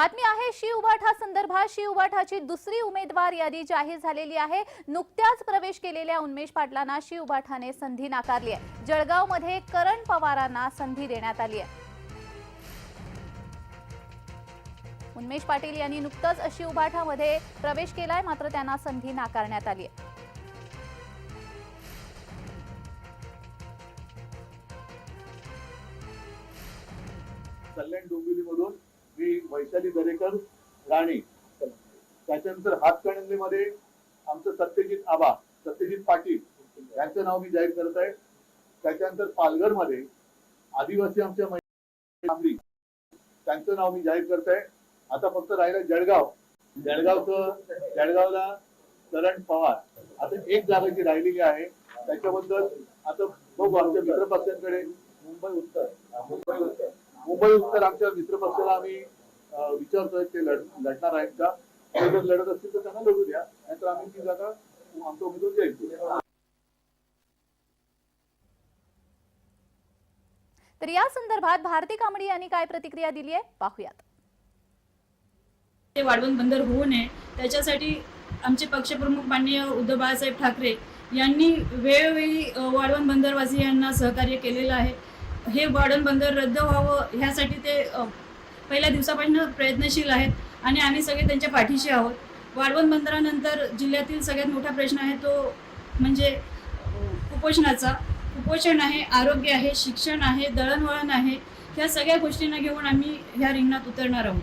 बातमी आहे शिव उभाठा संदर्भात शिव उभाठाची दुसरी उमेदवार यादी जाहीर झालेली आहे. नुकत्याच प्रवेश केलेल्या उन्मेष पाटलांना शिव उभाठाने संधी नाकारली आहे. जळगावमध्ये करण पवारांना संधी देण्यात आली आहे. उन्मेष पाटील यांनी नुकतंच अशी उभाठामध्ये प्रवेश केलाय मात्र त्यांना संधी नाकारण्यात आली आहे. कल्याण डोंबिवलीमधून श्री वैशाली दरेकर राणे. त्याच्यानंतर हातकणंगलेमध्ये आमचं सत्यजित आबा सत्यजित पाटील यांचं नाव मी जाहीर करत आहे. त्याच्यानंतर पालघरमध्ये आदिवासी आमच्या महिला त्यांचं नाव मी जाहीर करत आहे. आता फक्त राहिलं जळगाव. जळगावचं जळगावला करण पवार. आता एक जागा जी राहिलेली आहे. त्याच्याबद्दल आता बघू आमच्या मित्रपक्षांकडे. मुंबई उत्तर. मुंबई उत्तर. मुंबई उत्तर आमच्या मित्र पक्षाला आम्ही विचारतोय ते लढ लढणार आहेत का? ते जर लढत असतील तर त्यांना लढू द्या. नाहीतर आम्ही ती जागा आमचा उमेदवार करू तर या संदर्भात भारती कांबडी यांनी काय प्रतिक्रिया दिली आहे? पाहूयात. ते वाढवण बंदर होऊ नये. त्याच्यासाठी आमचे पक्षप्रमुख माननीय उद्धव बाळासाहेब ठाकरे यांनी वेळोवेळी वाढवण बंदरवासी यांना सहकार्य केलेलं आहे. हे बॉर्डन बंदर रद्द व्हावं ह्यासाठी ते पहिल्या दिवसापासून प्रयत्नशील आहेत आणि आम्ही सगळे त्यांच्या पाठीशी आहोत. वाढवण बंदरानंतर जिल्ह्यातील सगळ्यात मोठा प्रश्न आहे तो म्हणजे कुपोषणाचा कुपोषण आहे आरोग्य आहे शिक्षण आहे दळणवळण आहे ह्या सगळ्या गोष्टींना घेऊन आम्ही ह्या रिंगणात उतरणार आहोत.